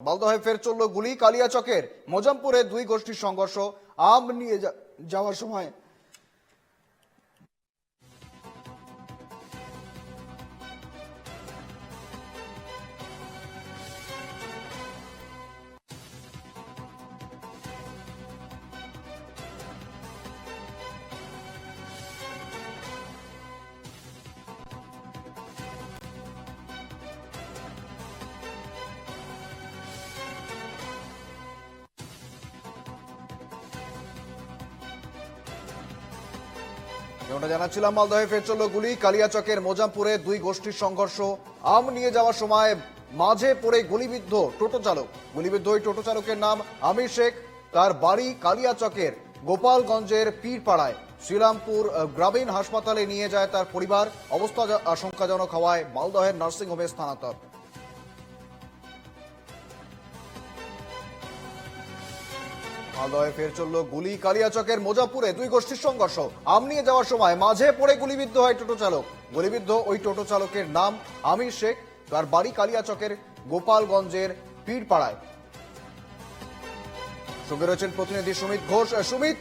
মালদহে ফের চলল গুলি কালিয়াচকের মোজামপুরে দুই গোষ্ঠীর সংঘর্ষ। আম নিয়ে যাওয়ার সময় যেমনটা জানাচ্ছিলাম, মালদহে ফের চলল গুলি। কালিয়াচকের মোজামপুরে দুই গোষ্ঠীর সংঘর্ষ। আম নিয়ে যাওয়ার সময় মাঝে পড়ে গুলিবিদ্ধ টোটো চালক। গুলিবিদ্ধ ওই টোটো চালকের নাম আমির শেখ। তার বাড়ি কালিয়াচকের গোপালগঞ্জের পীরপাড়ায়। শ্রীরামপুর গ্রামীণ হাসপাতালে নিয়ে যায় তার পরিবার। অবস্থা আশঙ্কাজনক হওয়ায় মালদহের নার্সিংহোমে স্থানান্তর। মালদহে ফের চলল গুলি। কালিয়াচকের মোজাপুরে দুই গোষ্ঠীর সংঘর্ষ। আম নিয়ে যাওয়ার সময় মাঝে পড়ে গুলিবিদ্ধ হয় টোটো চালক। গুলিবিদ্ধ ওই টোটো চালকের নাম আমির শেখ, তার বাড়ি কালিয়াচকের গোপালগঞ্জের পীরপাড়ায়। সঙ্গে রয়েছেন প্রতিনিধি সুমিত ঘোষ। সুমিত,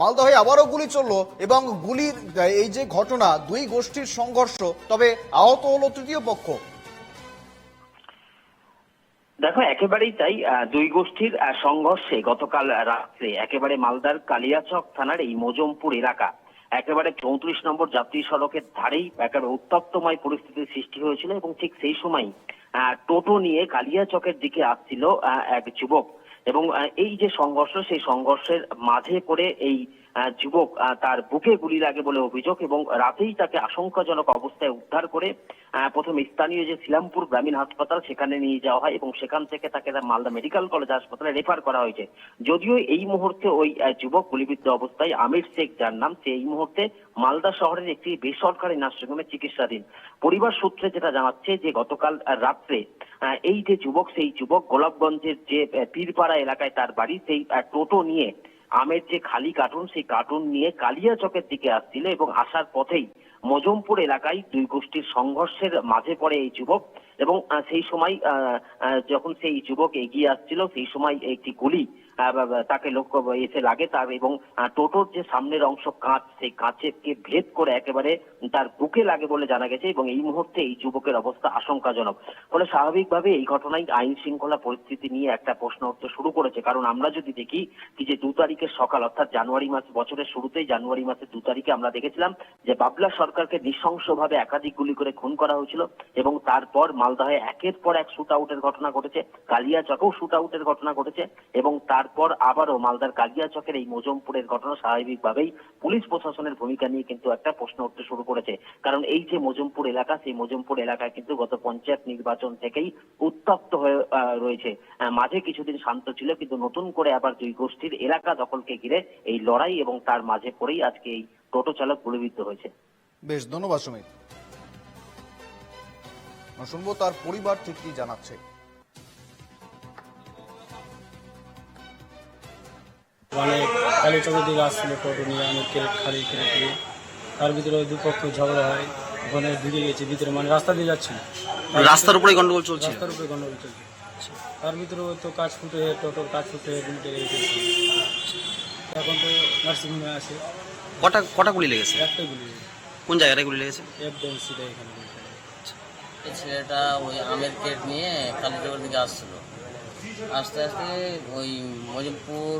মালদহে আবারও গুলি চলল এবং গুলির এই যে ঘটনা, দুই গোষ্ঠীর সংঘর্ষ, তবে আহত হলো তৃতীয় পক্ষ। দেখো, একেবারেই তাই দুই গোষ্ঠীর সংঘর্ষে গতকাল রাত্রে একেবারে মালদার কালিয়াচক থানার এই মজমপুর এলাকা, একেবারে চৌত্রিশ নম্বর যাত্রী সড়কের ধারেই একেবারে উত্তপ্তময় পরিস্থিতির সৃষ্টি হয়েছিল এবং ঠিক সেই সময় টোটো নিয়ে কালিয়াচকের দিকে আসছিল এক যুবক। এবং এই যে সংঘর্ষ, সেই সংঘর্ষের মাঝে পড়ে এই যুবক তার বুকে গুলি লাগে বলে অভিযোগ এবং রাতেই তাকে আশঙ্কাজনক অবস্থায় উদ্ধার করে প্রথম স্থানীয় যে শিলামপুর গ্রামীণ হাসপাতাল সেখানে নিয়ে যাওয়া হয় এবং সেখান থেকে তাকে মালদা মেডিকেল কলেজ হাসপাতালে রেফার করা হয়েছে। যদিও এই মুহূর্তে ওই যুবক গুলিবিদ্ধ অবস্থায় আমির শেখ, যার নাম সে এই মুহূর্তে মালদা শহরের একটি বেসরকারি নার্সিংহোমে চিকিৎসাধীন। পরিবার সূত্রে যেটা জানাচ্ছে যে গতকাল রাত্রে এই যে যুবক, সেই যুবক গোলাপগঞ্জের যে পীরপাড়া এলাকায় তার বাড়ি, সেই টোটো নিয়ে আমের যে খালি কার্টুন সেই কার্টুন নিয়ে কালিয়া চকের দিকে আসছিল এবং আসার পথেই মজমপুর এলাকায় দুই গোষ্ঠীর সংঘর্ষের মাঝে পড়ে এই যুবক এবং সেই সময় যখন সেই যুবক এগিয়ে আসছিল, সেই সময় একটি গুলি তাকে লক্ষ্য এসে লাগে তার এবং টোটোর যে সামনের অংশ কাঁচ, সেই কাঁচেরকে ভেদ করে একেবারে তার বুকে লাগে বলে জানা গেছে এবং এই মুহূর্তে এই যুবকের অবস্থা আশঙ্কাজনক। ফলে স্বাভাবিকভাবে এই ঘটনায় আইন শৃঙ্খলা পরিস্থিতি নিয়ে একটা প্রশ্ন উঠতে শুরু করেছে। কারণ আমরা যদি দেখি কি যে দু তারিখের সকাল, অর্থাৎ জানুয়ারি মাস বছরের শুরুতেই জানুয়ারি মাসের দু তারিখে আমরা দেখেছিলাম যে বাবলা সরকারকে নৃশংসভাবে একাধিক গুলি করে খুন করা হয়েছিল এবং তারপর মালদহে একের পর এক শুট আউটের ঘটনা ঘটেছে। কালিয়াচকেও শুট আউটের ঘটনা ঘটেছে এবং তারপর আবারও মালদার কালিয়াচকের এই মজমপুরের ঘটনা স্বাভাবিকভাবেই পুলিশ প্রশাসনের ভূমিকা নিয়ে কিন্তু একটা প্রশ্ন উঠতে শুরু করেছে। কারণ এই যে মজমপুর এলাকা, সেই মজমপুর এলাকায় কিন্তু গত পঞ্চায়েত নির্বাচন থেকেই উত্তপ্ত হয়ে রয়েছে। মাঝে কিছুদিন শান্ত ছিল, কিন্তু নতুন করে আবার দুই গোষ্ঠীর এলাকা দখলকে ঘিরে এই লড়াই এবং তার মাঝে পড়েই আজকে এই টোটো চালক গুলিবিদ্ধ হয়েছে। বেশ, ধন্যবাদ, সুমিত। শুনব তার পরিবার ঠিক কি জানাচ্ছে। মানে কালীচকের দিকে আসছিল টোটো নিয়ে আমি ক্রেট খালি ক্রেট নিয়ে। তার ভিতরে ওই দুপক্ষ ঝগড়া হয় ওখানে ঢুকে গেছে ভিতরে মানে রাস্তা দিয়ে যাচ্ছিল রাস্তার উপরে গন্ডগোল চলছে? রাস্তার উপরে গন্ডগোল চলছে। তার ভিতরে ওই তো কাজ ফুটে হয়ে টোটোর কাজ ফুটে হয়ে গুলিতে লেগে গেছে। এখন তো নার্সিংহোমে আছে। কটা কটা গুলি লেগেছে? একটা গুলি কোন জায়গাটায় গুলি লেগেছে? একদম সিধা এখানে। এই ছেলেটা ওই আমের কেট নিয়ে কালীনগর দিকে আসছিল। আস্তে আস্তে ওই মজিবপুর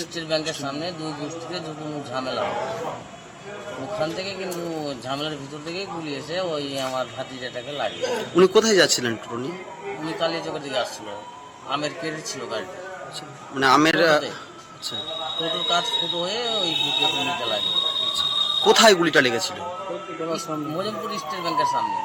স্টেট ব্যাংকের সামনে দুই গোষ্ঠীতে দুটো ঝামেলা ওখান থেকে কিন্তু ঝামেলার ভিতর থেকে গুলি এসে ওই আমার ভাতিজাটাকে লাগে উনি কোথায় যাচ্ছিলেন টোটো উনি কালীচকের দিকে আসছিল। আমের কেট ছিল গাড়িটা। মানে আমের আচ্ছা। টোটোর কাজ ফুটো হয়ে ওই বুকে গুলিটা লাগে কোথায় গুলিটা লেগেছিল? মজিবপুর স্টেট ব্যাংকের সামনে।